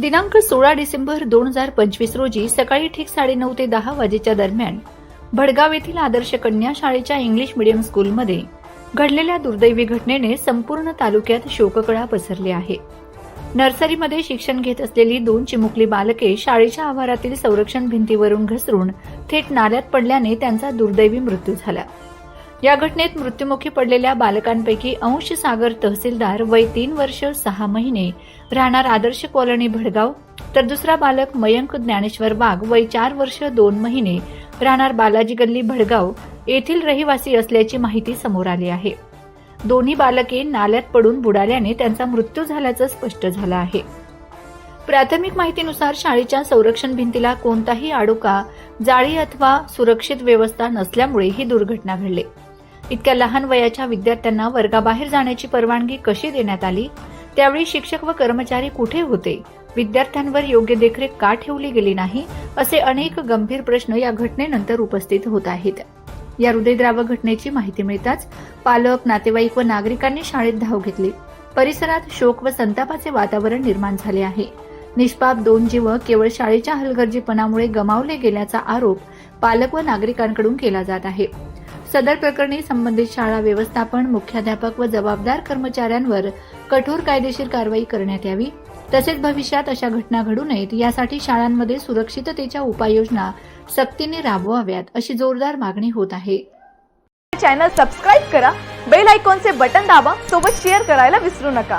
दिनांक सोळा डिसेंबर दोन हजार पंचवीस रोजी सकाळी ठीक साडेनऊ ते दहा वाजेच्या दरम्यान भडगाव येथील आदर्श कन्या शाळेच्या इंग्लिश मीडियम स्कूलमध्ये घडलेल्या दुर्दैवी घटनेने संपूर्ण तालुक्यात शोककळा पसरली आहे. नर्सरीमध्ये शिक्षण घेत असलेली दोन चिमुकली बालके शाळेच्या आवारातील संरक्षण भिंतीवरून घसरून थेट नाल्यात पडल्याने त्यांचा दुर्दैवी मृत्यू झाला. या घटनेत मृत्युमुखी पडलेल्या बालकांपैकी अंश सागर तहसीलदार वय तीन वर्ष सहा महिने राहणार आदर्श कॉलनी भडगाव तर दुसरा बालक मयंक ज्ञानेश्वर वाघ वय चार वर्ष दोन महिने राहणार बालाजी गल्ली भडगाव येथील रहिवासी असल्याची माहिती समोर आली आहे. दोन्ही बालके नाल्यात पडून बुडाल्याने त्यांचा मृत्यू झाल्याचं स्पष्ट झालं आहे. प्राथमिक माहितीनुसार शाळेच्या संरक्षण भिंतीला कोणताही आडोका जाळी अथवा सुरक्षित व्यवस्था नसल्यामुळे ही दुर्घटना घडली. इतक्या लहान वयाच्या विद्यार्थ्यांना वर्गाबाहेर जाण्याची परवानगी कशी देण्यात आली? त्यावेळी शिक्षक व कर्मचारी कुठे होते? विद्यार्थ्यांवर योग्य देखरेख का ठेवली गेली नाही? असे अनेक गंभीर प्रश्न या घटनेनंतर उपस्थित होत आहेत. या हृदयद्रावक घटनेची माहिती मिळताच पालक नातेवाईक व नागरिकांनी शाळेत धाव घेतली. परिसरात शोक व संतापाचे वातावरण निर्माण झाले आहे. निष्पाप दोन जीव केवळ शाळेच्या हलगर्जीपणामुळे गमावले गेल्याचा आरोप पालक व नागरिकांकडून केला जात आहे. सदर प्रकरणी संबंधित शाळा व्यवस्थापन मुख्याध्यापक व जबाबदार कर्मचाऱ्यांवर कठोर कायदेशीर कारवाई करण्यात यावी. तसेच भविष्यात अशा घटना घडू नयेत यासाठी शाळांमध्ये सुरक्षिततेच्या उपाययोजना सक्तीने राबवाव्यात अशी जोरदार मागणी होत आहे. चॅनल सबस्क्राईब करा बेल आयकॉनचे बटन दाबा सोबत शेअर करायला विसरू नका.